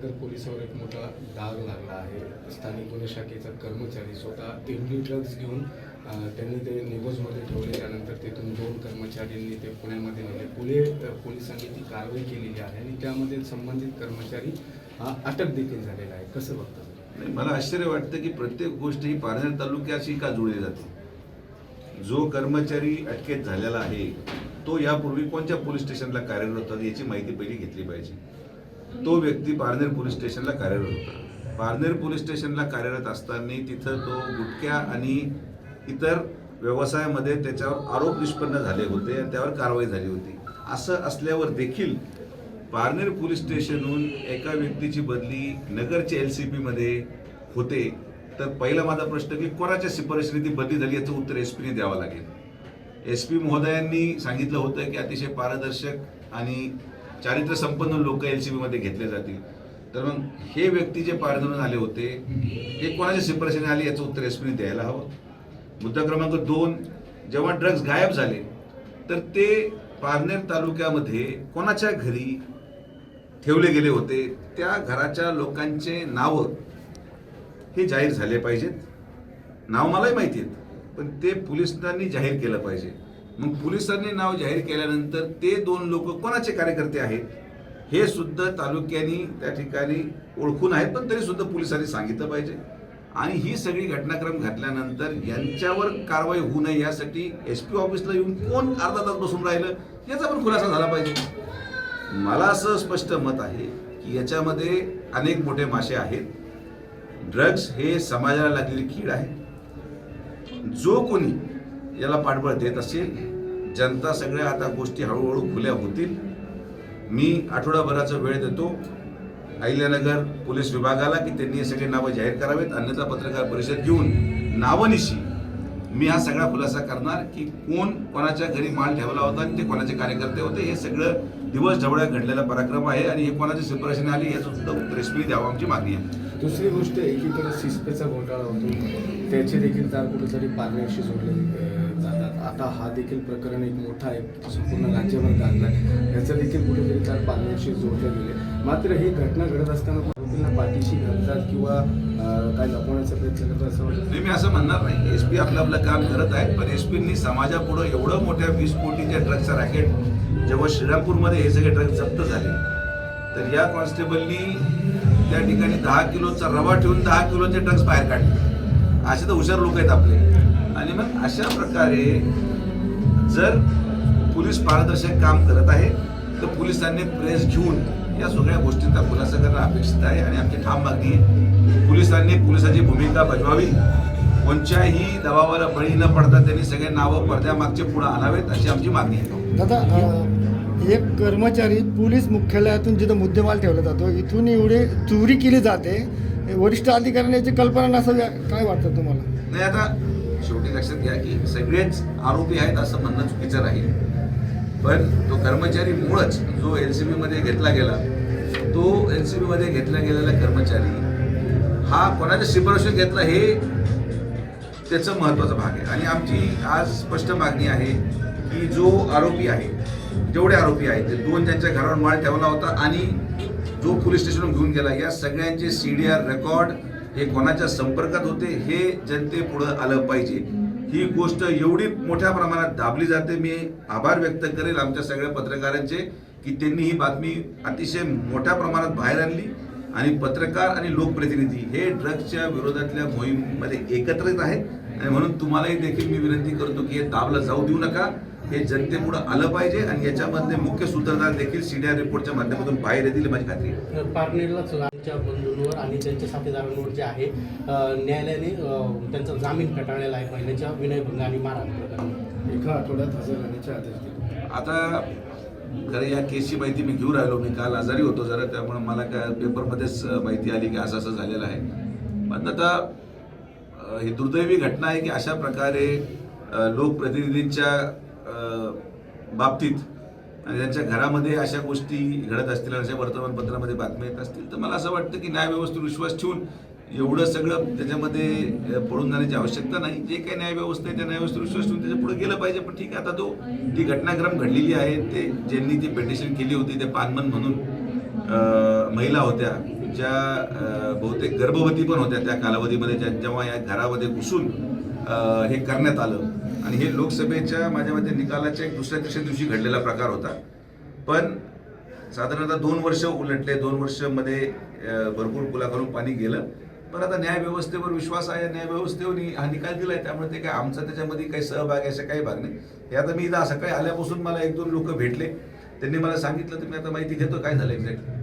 नगर पोलिसावर एक मोठा डाग लागला आहे. स्थानिक गुन्हे शाखेचा कर्मचारी स्वतः तेंडली ड्रग्ज घेऊन त्यांनी ते निगोजमध्ये ठेवले. त्यानंतर तिथून दोन कर्मचाऱ्यांनी ते पुण्यामध्ये नेले. पुणे पोलिसांनी ती कारवाई केलेली आहे आणि त्यामध्ये संबंधित कर्मचारी हा अटक देखील झालेला आहे. कसं बघता मला आश्चर्य वाटतं की प्रत्येक गोष्ट ही पारनेर तालुक्याशी का जुळली जाते? जो कर्मचारी अटकेत झालेला आहे तो यापूर्वी कोणत्या पोलीस स्टेशनला कार्यरत होता याची माहिती पहिली घेतली पाहिजे. तो व्यक्ती पारनेर पोलीस स्टेशनला कार्यरत होता. पारनेर पोलीस स्टेशनला कार्यरत असताना तिथं तो गुटख्या आणि इतर व्यवसायामध्ये त्याच्यावर आरोप निष्पन्न झाले होते आणि त्यावर कारवाई झाली होती. असं असल्यावर देखील पारनेर पोलीस स्टेशनहून एका व्यक्तीची बदली नगरच्या एल सी पीमध्ये होते. तर पहिला माझा प्रश्न की कोणाच्या शिफारशीने ती बदली झाली याचं उत्तर एस पीने द्यावं लागेल. एस पी महोदयांनी सांगितलं होतं की अतिशय पारदर्शक आणि चारित्र्य संपन्न लोक एल सी बीमध्ये घेतले जातील. तर मग हे व्यक्ती जे पारधरून आले होते हे कोणाच्या शिफारशीने आले याचं उत्तर एस पीने द्यायला हवं? मुद्दा क्रमांक दोन जेव्हा ड्रग्ज गायब झाले तर ते पारनेर तालुक्यामध्ये कोणाच्या घरी ठेवले गेले होते? त्या घराच्या लोकांचे नावं हे जाहीर झाले पाहिजेत. नाव मलाही माहिती आहेत पण ते पोलिसांनी जाहीर केलं पाहिजे. मग पोलिसांनी नाव जाहीर केल्यानंतर ते दोन लोक कोणाचे कार्यकर्ते आहेत हे सुद्धा तालुक्यांनी त्या ठिकाणी ओळखून आहेत पण तरी सुद्धा पोलिसांनी सांगितलं पाहिजे. आणि ही सगळी घटनाक्रम घातल्यानंतर यांच्यावर कारवाई होऊ नये यासाठी एस पी ऑफिसला येऊन कोण अर्धा तास बसून राहिलं याचा पण खुलासा झाला पाहिजे. मला असं स्पष्ट मत आहे की याच्यामध्ये अनेक मोठे मासे आहेत. ड्रग्ज हे समाजाला लागलेली कीड आहे. जो कोणी याला पाठबळ देत असेल जनता सगळ्या आता गोष्टी हळूहळू खुल्या होतील. मी आठवडाभराचा वेळ देतो अहिल्यानगर पोलीस विभागाला की त्यांनी हे सगळे नावं जाहीर करावेत. अन्यथा पत्रकार परिषद घेऊन नावनिशी मी हा सगळा खुलासा करणार की कोण कोणाच्या घरी माल ठेवला होता आणि ते कोणाचे कार्यकर्ते होते हे सगळं दिवस ढवळ्या घडलेला पराक्रम आहे आणि हे कोणाची शिफारशीने आली याचं सुद्धा उत्तर द्यावं आमची मागणी आहे. दुसरी गोष्ट एकीकडे सिस्पेचा घोटाळा होतो. त्याचे देखील तार कुठेतरी पारनेरशी जोडले. आता हा देखील प्रकरण एक मोठा आहे संपूर्ण राज्यभर गाजला आहे. याचं देखील कुठेतरी तार पाण्याशी जोडले गेले. मात्र ही घटना घडत असताना आरोपींना पाठीशी घालतात किंवा काय लपवण्याचा प्रयत्न करतात असं वाटतं? मी असं म्हणणार नाही. एस पी आपलं आपलं काम करत आहेत पण एस पीनी समाजापुढं एवढं मोठ्या वीस कोटीच्या ड्रग्जचं रॅकेट जेव्हा श्रीरामपूरमध्ये हे सगळे ट्रक जप्त झाले तर या कॉन्स्टेबलनी त्या ठिकाणी दहा किलोचा रवा ठेवून दहा किलोचे ट्रक्स बाहेर काढले. असे तर हुशार लोक आहेत आपले. आणि मग अशा प्रकारे जर पोलीस पारदर्शक काम करत आहे तर पोलिसांनी प्रेस घेऊन या सगळ्या गोष्टींचा खुलासा करणं अपेक्षित आहे आणि आमची ठाम मागणी आहे. पोलिसांनी पोलिसाची भूमिका बजवावी. कोणत्याही दबावाला बळी न पडता त्यांनी सगळे नावं पडद्यामागचे पुढे आणावेत अशी आमची मागणी आहे. दादा एक कर्मचारी पोलीस मुख्यालयातून जिथं मुद्देमाल ठेवला जातो इथून एवढे चोरी केली जाते. वरिष्ठ अधिकाऱ्यांनी याची कल्पना नसावी काय वाटतं तुम्हाला? नाही आता शेवटी लक्षात घ्या की सगळेच आरोपी आहेत असं म्हणणं चुकीचं राहील. पण तो कर्मचारी मूळच जो एल सी बीमध्ये घेतला गेला तो एल सी बीमध्ये घेतला गेलेला कर्मचारी हा कोणाच्या शिफारशी घेतला हे त्याचं महत्त्वाचा भाग आहे. आणि आमची आज स्पष्ट मागणी आहे की जो आरोपी आहे जेवढे आरोपी आहेत ते दोन त्यांच्या घरावर माळ ठेवला होता आणि जो पोलीस स्टेशनवर घेऊन गेला या सगळ्यांचे सी डी आर रेकॉर्ड हे कोणाच्या संपर्कात होते हे जनतेपुढं आलं पाहिजे. ही गोष्ट एवढी मोठ्या प्रमाणात दाबली जाते. मी आभार व्यक्त करेल आमच्या सगळ्या पत्रकारांचे की त्यांनी ही बातमी अतिशय मोठ्या प्रमाणात बाहेर आणली. आणि पत्रकार आणि लोकप्रतिनिधी हे ड्रग्सच्या विरोधातल्या मोहीममध्ये एकत्रित आहेत. आणि म्हणून तुम्हालाही देखील मी विनंती करतो की हे दाबलं जाऊ देऊ नका. हे जनतेपुढं आलं पाहिजे आणि याच्यामधले मुख्य सूत्रधार देखील सीडीआर रिपोर्टच्या माध्यमातून बाहेर येतील माझी खात्री आहे. बंधूंवर आणि त्यांच्या साथीदारांवर जे आहे न्यायालयाने त्यांचा जामीन फेटाळलेला आहे महिन्याच्या विनयभंग आणि मारहाण प्रकरणी. एका आठवड्यात हजर राहण्याचे आदेश दिले. आता खरं या केसची माहिती मी घेऊन राहिलो. मी काल आजारी होतो जरा त्यामुळे मला काय पेपरमध्येच माहिती आली की असं असं झालेलं आहे. पण आता ही दुर्दैवी घटना आहे की अशा प्रकारे लोकप्रतिनिधींच्या बाबतीत. आणि त्यांच्या घरामध्ये अशा गोष्टी घडत असतील अशा वर्तमानपत्रामध्ये बातम्या येत असतील तर मला असं वाटतं की न्यायव्यवस्थेवर विश्वास ठेवून एवढं सगळं त्याच्यामध्ये पळून पडून जाण्याची आवश्यकता नाही. जे काही न्यायव्यवस्था आहे त्या न्यायव्यवस्थेवर विश्वास ठेवून त्याच्या पुढे गेलं पाहिजे. पण ठीक आहे आता तो ती घटनाक्रम घडलेली आहे ते ज्यांनी ती पेटिशन केली होती ते पानमन म्हणून महिला होत्या ज्या बहुतेक गर्भवती पण होत्या त्या कालावधीमध्ये ज्या जेव्हा या घरामध्ये घुसून हे करण्यात आलं. आणि हे लोकसभेच्या माझ्या मते निकालाच्या एक दुसऱ्या तिसऱ्या दिवशी घडलेला प्रकार होता. पण साधारणतः दोन वर्ष उलटले दोन वर्षमध्ये भरपूर पुलाखालून पाणी गेलं. पण आता न्यायव्यवस्थेवर विश्वास आहे न्यायव्यवस्थेवर हा निकाल दिला आहे त्यामुळे ते काय आमचा त्याच्यामध्ये काही सहभाग आहे असं काही भाग नाही. हे आता मी इथं सकाळी आल्यापासून मला एक दोन लोक भेटले. त्यांनी मला सांगितलं तर मी आता माहिती घेतो काय झालं एक्झॅक्टली